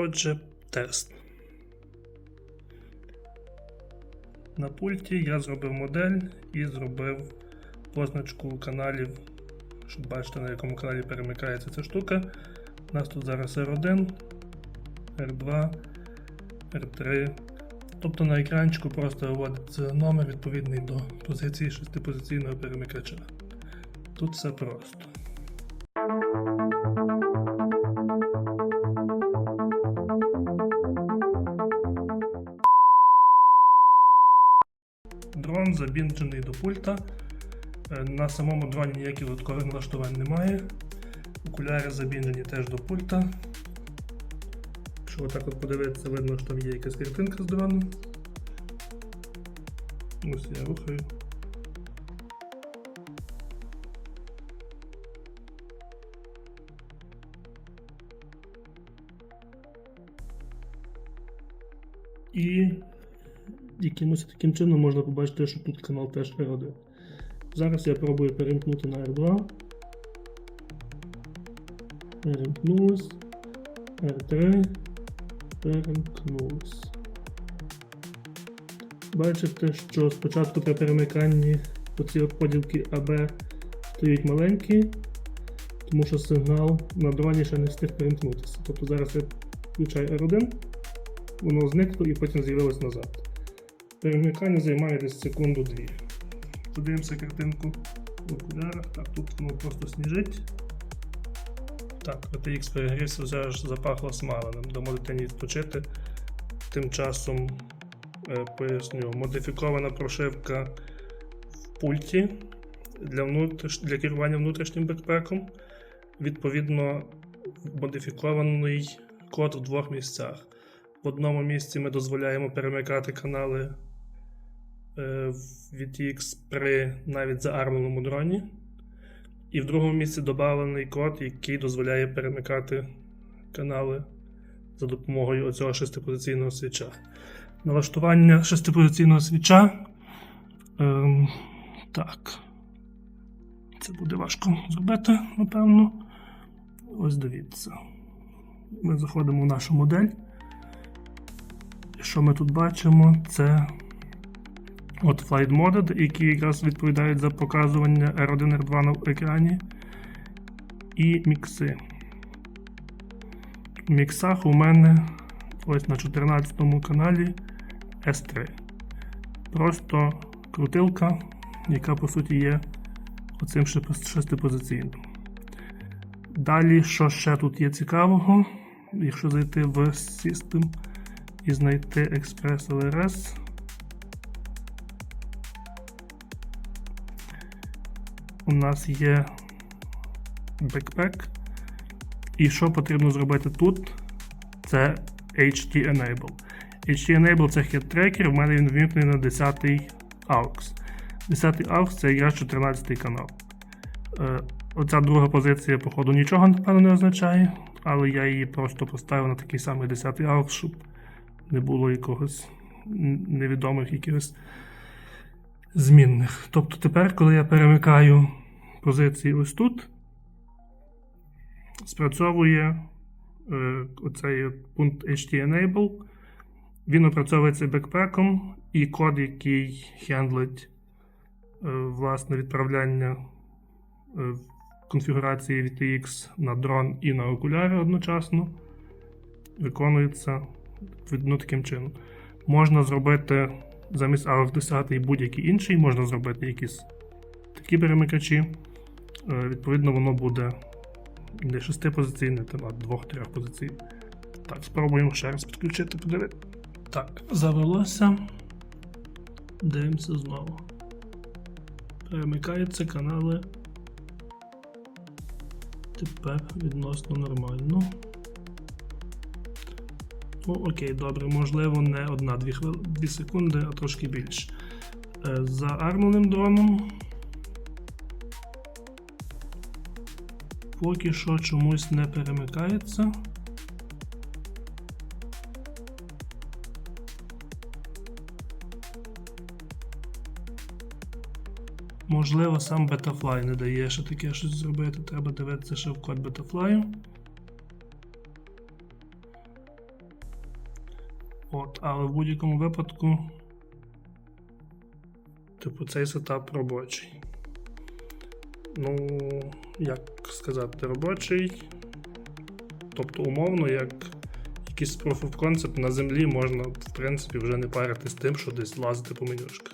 Отже, тест. На пульті я зробив модель і зробив позначку каналів, щоб бачити, на якому каналі перемикається ця штука. У нас тут зараз R1, R2, R3. Тобто на екранчику просто виводиться номер відповідний до позиції шестипозиційного перемикача. Тут все просто. Забінджений до пульта. Е, На самому дроні ніяких додаткових налаштувань немає. Окуляри забінджені теж до пульта. Якщо отак от подивитися, видно, що там є якась картинка з дрону. Ось я рухаю. І якимось таким чином можна побачити, що тут канал теж R1. Зараз я пробую перемкнути на R2. Перемкнулось. R3. Перемкнулось. Бачите, що спочатку при перемиканні оці поділки AB стають маленькі, тому що сигнал на дроні ще не встиг перемкнутися. Тобто зараз я включаю R1, воно зникло і потім з'явилось назад. Перемикання займає десь секунду-дві. Подивимося картинку в окулярах. Так, тут воно просто сніжить. Так, VTX перегрівся, вже аж запахло смаленим. Дамо дитині відпочити. Тим часом е, поясню, модифікована прошивка в пульті для, внутріш... для керування внутрішнім бекпеком. Відповідно, модифікований код в двох місцях. В одному місці ми дозволяємо перемикати канали е, в VTX при навіть заармленому дроні. І в другому місці доданий код, який дозволяє перемикати канали за допомогою оцього шестипозиційного свіча. Налаштування шестипозиційного свіча. Ем, так. Це буде важко зробити, напевно. Ось дивіться. Ми заходимо в нашу модель. І що ми тут бачимо? Це от Flight Mode, які якраз відповідають за показування R1 R2 на екрані. І мікси. В міксах у мене ось на 14 каналі S3. Просто крутилка, яка по суті є оцим шестипозиційним. Далі, що ще тут є цікавого, якщо зайти в System і знайти Express LRS. У нас є backpack. І що потрібно зробити тут? Це HT Enable. HT Enable це хет-трекер, в мене він вмікнений на 10 AUX. 10 AUX це якраз 14 канал. Е, Оця друга позиція, походу, нічого, напевно, не означає, але я її просто поставив на такий самий 10 AUX, щоб не було якогось невідомих якихось змінних. Тобто тепер, коли я перемикаю позиції ось тут, спрацьовує е, оцей пункт HT Enable. Він опрацьовується бекпеком, і код, який хендлить е, власне відправляння е, конфігурації VTX на дрон і на окуляри одночасно, виконується відповідно таким чином. Можна зробити замість AUX 10 будь-який інший, можна зробити якісь такі перемикачі. Е, Відповідно, воно буде не шестипозиційне, а двох-трьох позицій. Так, спробуємо ще раз підключити, подивити. Так, завелося. Дивимося знову. Перемикаються канали. Тепер відносно нормально. О, окей, добре, можливо, не одна-дві хвили... дві секунди, а трошки більше. Е, За армленим дроном. Поки що чомусь не перемикається. Можливо, сам Betafly не дає ще таке щось зробити. Треба дивитися ще в код Betafly. От, але в будь-якому випадку, типу, цей сетап робочий. Ну, як сказати, робочий. Тобто, умовно, як якийсь proof of concept на землі можна, в принципі, вже не паритись тим, що десь лазити по менюшках.